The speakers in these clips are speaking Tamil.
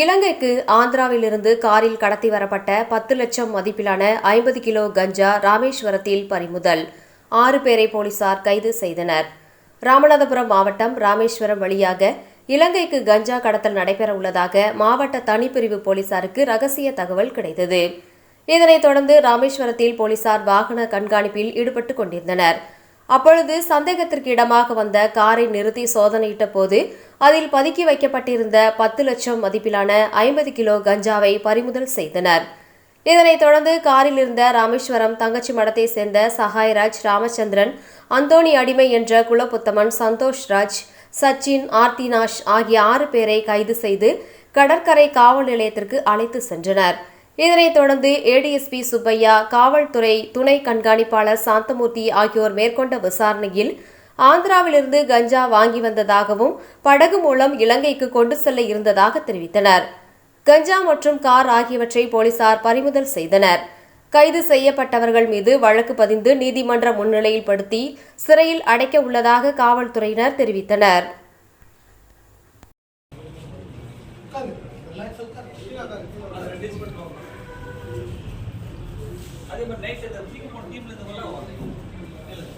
இலங்கைக்கு ஆந்திராவிலிருந்து காரில் கடத்தி வரப்பட்ட பத்து லட்சம் மதிப்பிலான ஐம்பது கிலோ கஞ்சா ராமேஸ்வரத்தில் பறிமுதல். ஆறு பேரை போலீசார் கைது செய்தனர். ராமநாதபுரம் மாவட்டம் ராமேஸ்வரம் வழியாக இலங்கைக்கு கஞ்சா கடத்தல் நடைபெற உள்ளதாக மாவட்ட தனிப்பிரிவு போலீசாருக்கு ரகசிய தகவல் கிடைத்தது. இதனைத் தொடர்ந்து ராமேஸ்வரத்தில் போலீசார் வாகன கண்காணிப்பில் ஈடுபட்டுக் கொண்டிருந்தனர். அப்பொழுது சந்தேகத்திற்கு இடமாக வந்த காரை நிறுத்தி சோதனையிட்ட போது அதில் பதுக்கி வைக்கப்பட்டிருந்த பத்து லட்சம் மதிப்பிலான ஐம்பது கிலோ கஞ்சாவை பறிமுதல் செய்தனர். இதனைத் தொடர்ந்து காரில் இருந்த ராமேஸ்வரம் தங்கச்சி மடத்தை சேர்ந்த சகாய்ராஜ் ராமச்சந்திரன் அந்தோணி அடிமை என்ற குலப்புத்தமன் சந்தோஷ் ராஜ் சச்சின் ஆர்த்தினாஷ் ஆகிய ஆறு பேரை கைது செய்து கடற்கரை காவல் நிலையத்திற்கு அழைத்து சென்றனர். இதனைத் தொடர்ந்து ஏடிஎஸ்பி சுப்பையா காவல்துறை துணை கண்காணிப்பாளர் சாந்தமூர்த்தி ஆகியோர் மேற்கொண்ட விசாரணையில் ஆந்திராவிலிருந்து கஞ்சா வாங்கி வந்ததாகவும் படகு மூலம் இலங்கைக்கு கொண்டு செல்ல இருந்ததாக தெரிவித்தனர். கஞ்சா மற்றும் கார் ஆகியவற்றை போலீசார் பறிமுதல் செய்தனர். கைது செய்யப்பட்டவர்கள் மீது வழக்கு பதிந்து நீதிமன்ற முன்னிலையில் படுத்தி சிறையில் அடைக்க உள்ளதாக காவல்துறையினர் தெரிவித்தனர். அதே மாதிரி நைட் சீக்கிரம் போன டீம்ல இருந்து வரும். நில்லுங்க.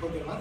ஓகேவா